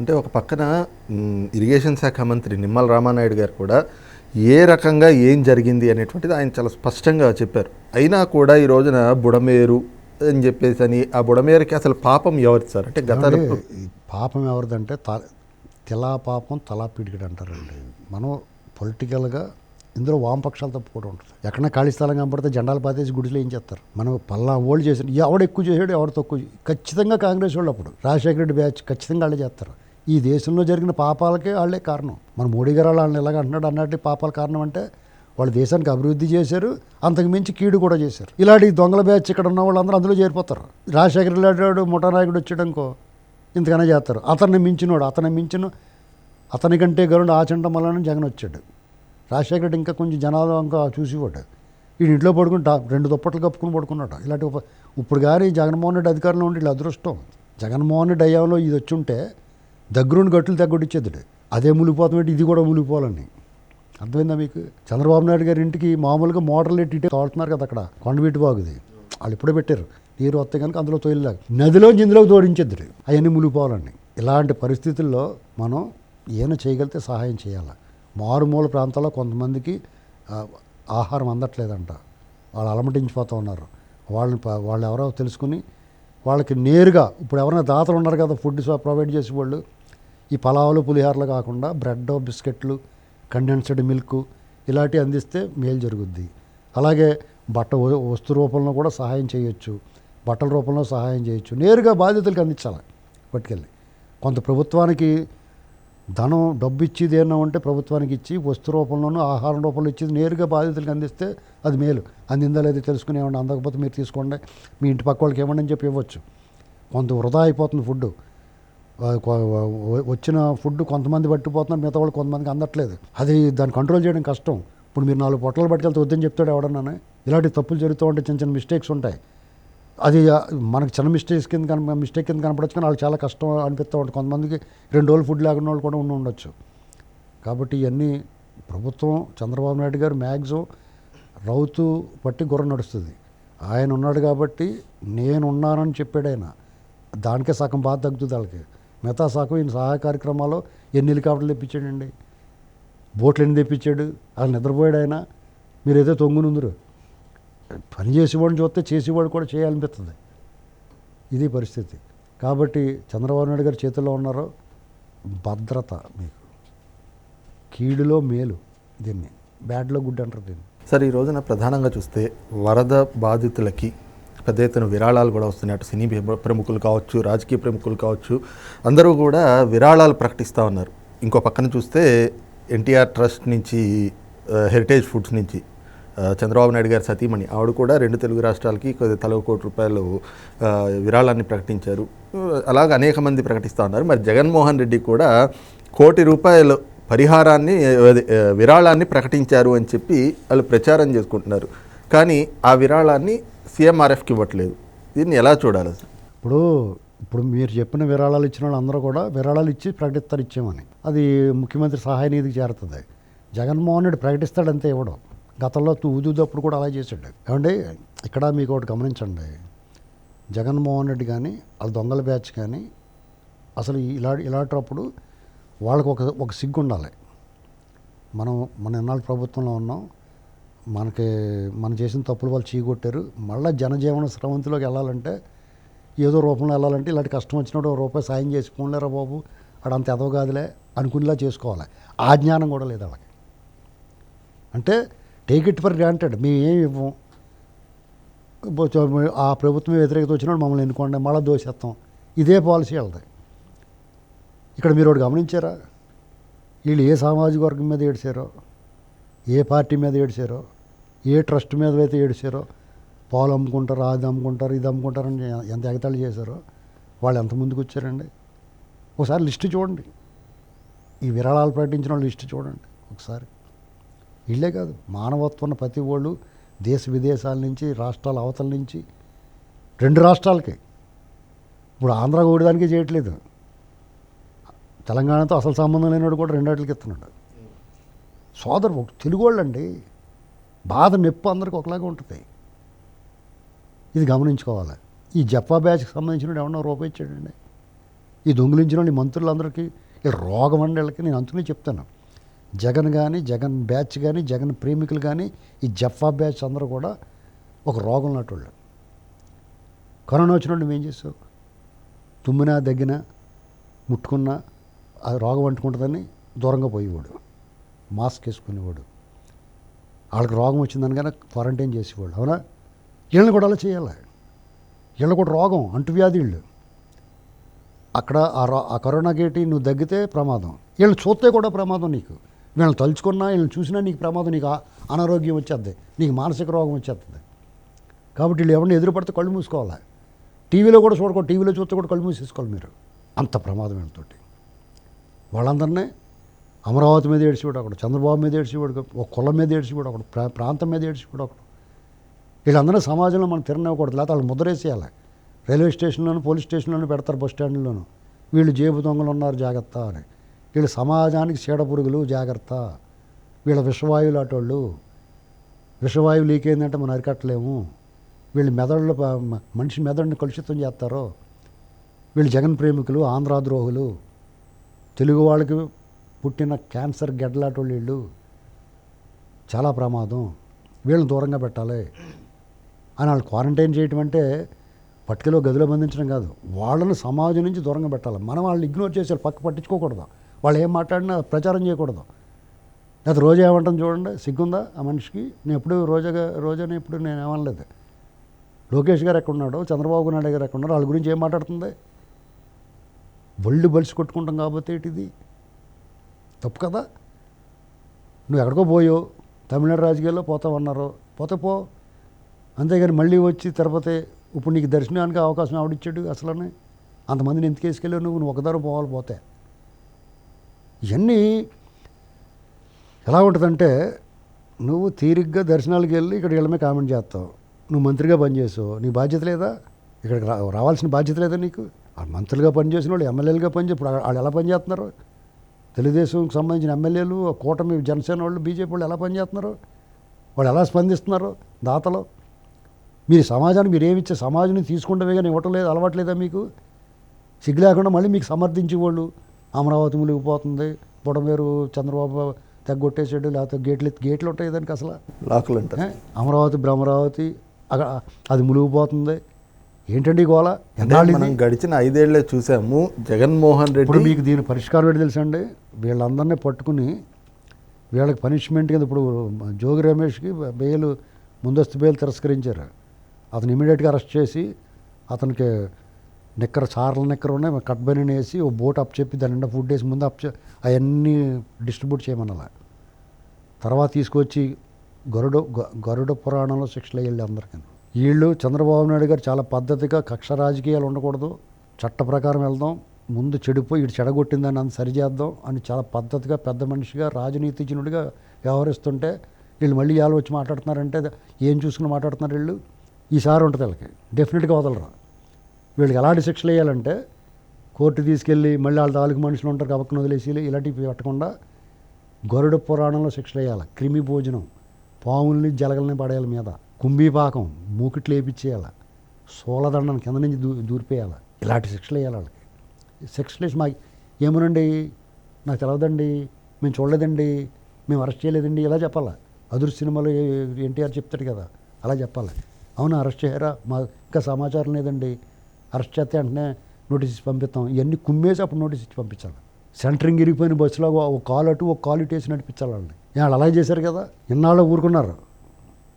అంటే ఒక పక్కన ఇరిగేషన్ శాఖ మంత్రి నిమ్మల రామానాయుడు గారు కూడా ఏ రకంగా ఏం జరిగింది అనేటువంటిది ఆయన చాలా స్పష్టంగా చెప్పారు. అయినా కూడా ఈ రోజున బుడమేరు అని చెప్పేసి అని ఆ బుడమేరుకి అసలు పాపం ఎవరు సార్? అంటే గత పాపం ఎవరిదంటే త తిలా పాపం తలా పిడికిడు అంటారండి. మనం పొలిటికల్గా ఇందులో వామపక్షాలు తప్పు కూడా ఉంటుంది. ఎక్కడన్నా ఖాళీ స్థలం కనపడితే జెండాలు పాతేసి గుడిలో ఏం చేస్తారు? మనం పల్లా ఓళ్ళు చేసిన ఎవడు ఎక్కువ చేసాడు ఎవడు తక్కువ ఖచ్చితంగా కాంగ్రెస్ వాళ్ళు అప్పుడు. రాజశేఖర రెడ్డి బ్యాచ్ ఖచ్చితంగా వాళ్ళే చేస్తారు. ఈ దేశంలో జరిగిన పాపాలకే వాళ్ళే కారణం. మన మోడీ గారు వాళ్ళని ఎలాగ అంటున్నాడు అన్నట్టు పాపాల కారణం అంటే వాళ్ళు దేశానికి అభివృద్ధి చేశారు అంతకు మించి కీడు కూడా చేశారు. ఇలాంటి దొంగల బ్యాచ్ ఇక్కడ ఉన్న వాళ్ళందరూ అందులో చేరిపోతారు. రాజశేఖర రెడ్డి ముఠానాయకుడు వచ్చాడనుకో ఇంతకనే చేస్తారు. అతన్ని మించినోడు అతన్ని మించిన అతని కంటే గరుడు ఆచండం వలన జగన్ వచ్చాడు. రాజశేఖర రెడ్డి ఇంకా కొంచెం జనాలు ఇంకా చూసివాడు. ఈ ఇంట్లో పడుకుంటా రెండు దుప్పట్లు కప్పుకుని పడుకున్నాడు. ఇలాంటి ఇప్పుడు కానీ జగన్మోహన్ రెడ్డి అధికారంలో ఉండి అదృష్టం. జగన్మోహన్ రెడ్డి అయ్యాలో ఇది వచ్చి ఉంటే దగ్గరుండి గట్టులు తగ్గొడిచ్చేది అదే మునిగిపోతామంటే ఇది కూడా మునిగిపోవాలని అర్థమైందా మీకు? చంద్రబాబు నాయుడు గారి ఇంటికి మామూలుగా మోటార్లు ఎట్టి ఇటే తోలుతున్నారు కదా అక్కడ కొండబీటి బాగుది వాళ్ళు ఇప్పుడే పెట్టారు. నీరు వస్తే కనుక అందులో తోలిలాగా నదిలో ఇందులోకి తోడించేద్దరు అవన్నీ మునిగిపోవాలండి. ఇలాంటి పరిస్థితుల్లో మనం ఏమైనా చేయగలిగితే సహాయం చేయాలి. మారుమూల ప్రాంతాల్లో కొంతమందికి ఆహారం అందట్లేదంట. వాళ్ళు అలమటించిపోతూ ఉన్నారు. వాళ్ళని వాళ్ళు ఎవరో తెలుసుకుని వాళ్ళకి నేరుగా ఇప్పుడు ఎవరైనా దాతలు ఉన్నారు కదా ఫుడ్ ప్రొవైడ్ చేసే వాళ్ళు ఈ పలావులు పులిహారలు కాకుండా బ్రెడ్ బిస్కెట్లు కండెన్స్డ్ మిల్క్ ఇలాంటివి అందిస్తే మేలు జరుగుద్ది. అలాగే బట్ట వస్తు రూపంలో కూడా సహాయం చేయొచ్చు. బట్టల రూపంలో సహాయం చేయొచ్చు. నేరుగా బాధితులకు అందించాలి. పట్టుకెళ్ళి. కొంత ప్రభుత్వానికి ధనం డబ్బు ఇచ్చేది ఏమన్నా ఉంటే ప్రభుత్వానికి ఇచ్చి వస్తు రూపంలోనూ ఆహారం రూపంలో ఇచ్చేది నేరుగా బాధితులకు అందిస్తే అది మేలు. అందిందా లేదా తెలుసుకుని ఏమన్నా అందకపోతే మీరు తీసుకోండి. మీ ఇంటి పక్క వాళ్ళకి ఇవ్వండి అని చెప్పి ఇవ్వచ్చు. కొంత వృధా అయిపోతుంది ఫుడ్ వచ్చిన ఫుడ్ కొంతమంది పట్టిపోతున్నారు మిగతా వాళ్ళు కొంతమందికి అందట్లేదు. అది దాన్ని కంట్రోల్ చేయడం కష్టం. ఇప్పుడు మీరు నాలుగు పొట్టలు పట్టుకెళ్తే వద్దని చెప్తాడు ఎవడన్నా ఇలాంటి తప్పులు జరుగుతూ ఉంటే చిన్న చిన్న మిస్టేక్స్ ఉంటాయి. అది మనకు చిన్న మిస్టేక్స్ కింద కన మిస్టేక్ కింద కనపడచ్చు కానీ వాళ్ళకి చాలా కష్టం అనిపిస్తూ ఉంటుంది. కొంతమందికి రెండు రోజులు ఫుడ్ లేకుండా వాళ్ళు కూడా ఉండి ఉండొచ్చు. కాబట్టి ఇవన్నీ ప్రభుత్వం చంద్రబాబు నాయుడు గారు మ్యాక్సిమం రౌతు పట్టి గుర్ర నడుస్తుంది. ఆయన ఉన్నాడు కాబట్టి నేను ఉన్నానని చెప్పాడు ఆయన. దానికే సగం బాధ తగ్గుతుంది వాళ్ళకి. మిగతా సగం ఈయన సహాయ కార్యక్రమాల్లో ఎన్ని హెలికాప్టర్లు తెప్పించాడండి? బోట్లు ఎన్ని తెప్పించాడు? అలా నిద్రపోయాడు ఆయన. మీరు ఏదో తొంగునుందరు. పని చేసేవాడిని చూస్తే చేసేవాడు కూడా చేయాలనిపిస్తుంది. ఇది పరిస్థితి. కాబట్టి చంద్రబాబు నాయుడు గారి చేతుల్లో ఉన్నారో భద్రత మీకు. కీడులో మేలు దీన్ని. బ్యాడ్లో గుడ్ అంటారు దీన్ని. సార్ ఈ రోజున ప్రధానంగా చూస్తే వరద బాధితులకి పెద్ద ఎత్తున విరాళాలు కూడా వస్తున్నాయి. అటు సినీ ప్ర- ప్రముఖులు కావచ్చు రాజకీయ ప్రముఖులు కావచ్చు అందరూ కూడా విరాళాలు ప్రకటిస్తూ ఉన్నారు. ఇంకో పక్కన చూస్తే ఎన్టీఆర్ ట్రస్ట్ నుంచి హెరిటేజ్ ఫుడ్స్ నుంచి చంద్రబాబు నాయుడు గారి సతీమణి. ఆవిడ కూడా రెండు తెలుగు రాష్ట్రాలకి కొద్ది తల కోటి రూపాయలు విరాళాన్ని ప్రకటించారు. అలాగ అనేక మంది ప్రకటిస్తూ ఉన్నారు. మరి జగన్మోహన్ రెడ్డి కూడా కోటి రూపాయలు పరిహారాన్ని విరాళాన్ని ప్రకటించారు అని చెప్పి వాళ్ళు ప్రచారం చేసుకుంటున్నారు. కానీ ఆ విరాళాన్ని సీఎంఆర్ఎఫ్కి ఇవ్వట్లేదు. దీన్ని ఎలా చూడాలి ఇప్పుడు ఇప్పుడు మీరు చెప్పిన విరాళాలు ఇచ్చిన వాళ్ళు అందరూ కూడా విరాళాలు ఇచ్చి ప్రకటిస్తారు ఇచ్చామని అది ముఖ్యమంత్రి సహాయ నిధికి చేరుతుంది. జగన్మోహన్ రెడ్డి ప్రకటిస్తాడంతే ఇవ్వడం గతంలో ఊదుదప్పుడు కూడా అలా చేశాడు. ఏమండి? ఇక్కడ మీకు ఒకటి గమనించండి. జగన్మోహన్ రెడ్డి కానీ వాళ్ళ దొంగల బ్యాచ్ కానీ అసలు ఇలా ఇలాంటప్పుడు వాళ్ళకు ఒక ఒక సిగ్గు ఉండాలి. మనం మన ఎన్నాళ్ళు ప్రభుత్వంలో ఉన్నాం. మనకి మనం చేసిన తప్పులు వాళ్ళు చీకొట్టారు మళ్ళీ జనజీవన స్రవంతిలోకి వెళ్ళాలంటే ఏదో రూపంలో వెళ్ళాలంటే ఇలాంటి కష్టం వచ్చినప్పుడు రూపాయి సాయం చేసి పోలేరా బాబు? అక్కడ ఎదవ కాదులే అనుకునేలా చేసుకోవాలి. ఆ జ్ఞానం కూడా లేదు వాళ్ళకి. అంటే టేక్ ఇట్ ఫర్ గ్రాంటెడ్ మేము ఏమి ఇవ్వం? ఆ ప్రభుత్వం వ్యతిరేకత వచ్చినప్పుడు మమ్మల్ని ఎన్నుకోండి మళ్ళీ దోషేస్తాం ఇదే పాలసీ వాళ్ళది. ఇక్కడ మీరు ఒకటి గమనించారా? వీళ్ళు ఏ సామాజిక వర్గం మీద ఏడిచారో ఏ పార్టీ మీద ఏడిచారో ఏ ట్రస్ట్ మీద అయితే ఏడిచారో పాలు అమ్ముకుంటారు అది అమ్ముకుంటారు ఇది అమ్ముకుంటారని ఎంత ఎగతాళి చేశారో వాళ్ళు ఎంత ముందుకు వచ్చారండి? ఒకసారి లిస్టు చూడండి. ఈ విరాళాలు ప్రకటించిన వాళ్ళు లిస్టు చూడండి ఒకసారి. వీళ్ళే కాదు మానవత్వం ప్రతి వాళ్ళు దేశ విదేశాల నుంచి రాష్ట్రాల అవతల నుంచి రెండు రాష్ట్రాలకి. ఇప్పుడు ఆంధ్ర కూడదానికి చేయట్లేదు. తెలంగాణతో అసలు సంబంధం లేనివాడు కూడా రెండాటికి ఇస్తున్నాడు సోదరు ఒక తెలుగు వాళ్ళండి బాధ నొప్పి అందరికి ఒకలాగా ఉంటుంది. ఇది గమనించుకోవాలి. ఈ జప్పా బ్యాచ్కి సంబంధించిన ఎవరన్నా రూపాయి ఇచ్చాడండి ఈ దొంగిలించిన వాళ్ళు మంత్రులందరికీ వీళ్ళ రోగం అండి వీళ్ళకి నేను అంతునే చెప్తాను జగన్ కానీ జగన్ బ్యాచ్ కానీ జగన్ ప్రేమికులు కానీ ఈ జఫా బ్యాచ్ అందరూ కూడా ఒక రోగం లాంటి వాళ్ళు. కరోనా వచ్చిన నువ్వేం చేసావు? తుమ్మినా దగ్గినా ముట్టుకున్నా ఆ రోగం అంటుకుంటుందని దూరంగా పోయేవాడు. మాస్క్ వేసుకునేవాడు. వాళ్ళకి రోగం వచ్చిందని కానీ క్వారంటైన్ చేసేవాడు అవునా? వీళ్ళని కూడా అలా చేయాలి? వీళ్ళు కూడా రోగం అంటువ్యాధి వీళ్ళు. అక్కడ ఆ రో ఆ కరోనా గేటి నువ్వు దగ్గితే ప్రమాదం. వీళ్ళు చూస్తే కూడా ప్రమాదం నీకు. వీళ్ళని తలుచుకున్నా వీళ్ళని చూసినా నీకు ప్రమాదం నీకు అనారోగ్యం వచ్చేద్ది. నీకు మానసిక రోగం వచ్చేస్తుంది కాబట్టి వీళ్ళు ఎవరిని ఎదురుపడితే కళ్ళు మూసుకోవాలి. టీవీలో కూడా చూడకో టీవీలో చూస్తే కూడా కళ్ళు మూసేసుకోవాలి మీరు. అంత ప్రమాదం వీళ్ళతోటి. వాళ్ళందరినీ అమరావతి మీద ఏడ్చివాడు ఒకడు చంద్రబాబు మీద ఏడ్చివాడు ఒక కులం మీద ఏడ్చివాడు ఒకడు ప్రా ప్రాంతం మీద ఏడ్చివాడు ఒకడు. వీళ్ళందరూ సమాజంలో మనం తిరనివ్వకూడదు లేకపోతే వాళ్ళు ముద్రేసేయాలి. రైల్వే స్టేషన్లోను పోలీస్ స్టేషన్లోనూ పెడతారు బస్ స్టాండ్లోనూ వీళ్ళు జేబు దొంగలు ఉన్నారు జాగ్రత్త అని. వీళ్ళు సమాజానికి చీడపురుగులు జాగ్రత్త. వీళ్ళ విషవాయువులు అటోళ్ళు విషవాయువు లీక్ అయిందంటే మనం అరికట్టలేము. వీళ్ళు మెదడులో మనిషి మెదడుని కలుషితం చేస్తారు. వీళ్ళు జగన్ ప్రేమికులు ఆంధ్రాద్రోహులు తెలుగు వాళ్ళకి పుట్టిన క్యాన్సర్ గెడ్లాటోళ్ళు వీళ్ళు చాలా ప్రమాదం. వీళ్ళని దూరంగా పెట్టాలి. అని వాళ్ళు క్వారంటైన్ చేయటం అంటే పట్టుకలో గదిలో బంధించడం కాదు. వాళ్ళని సమాజం నుంచి దూరంగా పెట్టాలి. మనం వాళ్ళని ఇగ్నోర్ చేసి పక్క పట్టించుకోకూడదు. వాళ్ళు ఏం మాట్లాడినా ప్రచారం చేయకూడదు. లేకపోతే రోజా ఏమంటాం చూడండి సిగ్గుందా ఆ మనిషికి? నేను ఎప్పుడు రోజాగా రోజాని ఎప్పుడు నేను ఏమనలేదు. లోకేష్ గారు ఎక్కడున్నాడు చంద్రబాబు నాయుడు గారు ఎక్కడున్నారు వాళ్ళ గురించి ఏం మాట్లాడుతుంది? ఒళ్ళు బలిసి కొట్టుకుంటాం కాబట్టి ఏంటిది? తప్పు కదా? నువ్వు ఎక్కడికో పోయో తమిళనాడు రాజకీయాల్లో పోతామన్నారు పోతే పో. అంతేగాని మళ్ళీ వచ్చి తిరుపతి ఇప్పుడు నీకు దర్శనానికి అవకాశం ఆవిడిచ్చాడు అసలనే. అంతమందిని ఎందుకు వేసుకెళ్ళావు నువ్వు? నువ్వు ఒకదారు పోవాలి పోతే. ఇవన్నీ ఎలా ఉంటుందంటే నువ్వు తీరిగ్గా దర్శనాలకు వెళ్ళి ఇక్కడ వీళ్ళమే కామెంట్ చేస్తావు. నువ్వు మంత్రిగా పనిచేసావు నీ బాధ్యత లేదా? ఇక్కడికి రా రావాల్సిన బాధ్యత లేదా నీకు? ఆ మంత్రులుగా పనిచేసిన వాళ్ళు ఎమ్మెల్యేలుగా పనిచే ఇప్పుడు వాళ్ళు ఎలా పనిచేస్తున్నారు తెలుగుదేశంకి సంబంధించిన ఎమ్మెల్యేలు కూటమి జనసేన వాళ్ళు బీజేపీ వాళ్ళు ఎలా పనిచేస్తున్నారు వాళ్ళు ఎలా స్పందిస్తున్నారు దాతలు? మీరు సమాజాన్ని మీరు ఏమిచ్చే సమాజాన్ని తీసుకుంటే కానీ ఇవ్వటం లేదు అలవాట్లేదా మీకు? సిగ్గు లేకుండా మళ్ళీ మీకు సమర్థించేవాళ్ళు అమరావతి మునిగిపోతుంది బుడమేరు చంద్రబాబు తెగ్గొట్టేసాడు లేకపోతే గేట్లు గేట్లు ఉంటాయి దానికి అసలు. లాకులు అంటారు ఏ? అమరావతి భ్రమరావతి అక్కడ అది మునిగిపోతుంది ఏంటండి గోళ అంటే? మనం గడిచిన ఐదేళ్ళే చూసాము. జగన్మోహన్ ఇప్పుడు రెడ్డి మీకు దీని పరిష్కారం ఏంటి తెలుసండి? వీళ్ళందరినీ పట్టుకుని వీళ్ళకి పనిష్మెంట్ కింద ఇప్పుడు జోగి రమేష్కి బెయిల్ ముందస్తు బెయిల్ తిరస్కరించారు. అతను ఇమీడియట్గా అరెస్ట్ చేసి అతనికి నిక్కర చార్ల నిక్కర ఉన్నాయి కట్ బనీని వేసి ఓ బోట్ అప్ చెప్పి దాని నిండా ఫుడ్ వేసి ముందు అప్ అవన్నీ డిస్ట్రిబ్యూట్ చేయమన్నలా తర్వాత తీసుకొచ్చి గరుడ గ- గరుడ పురాణంలో శిక్షలు వెళ్ళి అందరికీ. వీళ్ళు చంద్రబాబు నాయుడు గారు చాలా పద్ధతిగా కక్ష రాజకీయాలు ఉండకూడదు. చట్ట ప్రకారం వెళ్దాం. ముందు చెడిపోయి ఇటు చెడగొట్టిందని అంత సరిచేద్దాం అని చాలా పద్ధతిగా పెద్ద మనిషిగా రాజనీతిజ్ఞుడిగా వ్యవహరిస్తుంటే వీళ్ళు మళ్ళీ ఇవాళ వచ్చి మాట్లాడుతున్నారంటే ఏం చూసుకుని మాట్లాడుతున్నారు వీళ్ళు? ఈసారి ఉంటుంది వీళ్ళకి. డెఫినెట్గా వదలరా. వీళ్ళకి ఎలాంటి శిక్షలు వేయాలంటే కోర్టు తీసుకెళ్ళి మళ్ళీ వాళ్ళ తాలూకు మనుషులు ఉంటారు కబక్కన వదిలేసి ఇలాంటివి పెట్టకుండా గరుడ పురాణంలో శిక్షలు వేయాలి. క్రిమి భోజనం పాముల్ని జలగల్ని పడేయాలి మీద. కుంభీపాకం మూకిట్లు వేపించేయాలి. సోలదండను కింద నుంచి దూ దూరిపేయాలి. ఇలాంటి శిక్షలు వేయాలి వాళ్ళకి. శిక్షలు వేసి మాకు నాకు తెలవదండి మేము చూడలేదండి మేము అరెస్ట్ చేయలేదండి ఇలా చెప్పాలి. అదురు సినిమాలో ఎన్టీఆర్ చెప్తాడు కదా అలా చెప్పాలి. అవునా అరెస్ట్ చేయరా మా ఇంకా సమాచారం లేదండి. అరెస్ట్ చేస్తే వెంటనే నోటీస్ ఇచ్చి పంపిస్తాం. ఇవన్నీ కుమ్మేసి అప్పుడు నోటీస్ ఇచ్చి పంపించాలి. సెంటరింగ్ ఇరిగిపోయిన బస్సులో ఒక కాలు అటు ఒక కాలు ఇటు వేసి నడిపించాలి వాళ్ళని. వాళ్ళు అలా చేశారు కదా? ఇన్నాళ్ళు ఊరుకున్నారు.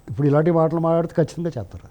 ఇప్పుడు ఇలాంటి మాటలు మాట్లాడితే ఖచ్చితంగా చేస్తారు.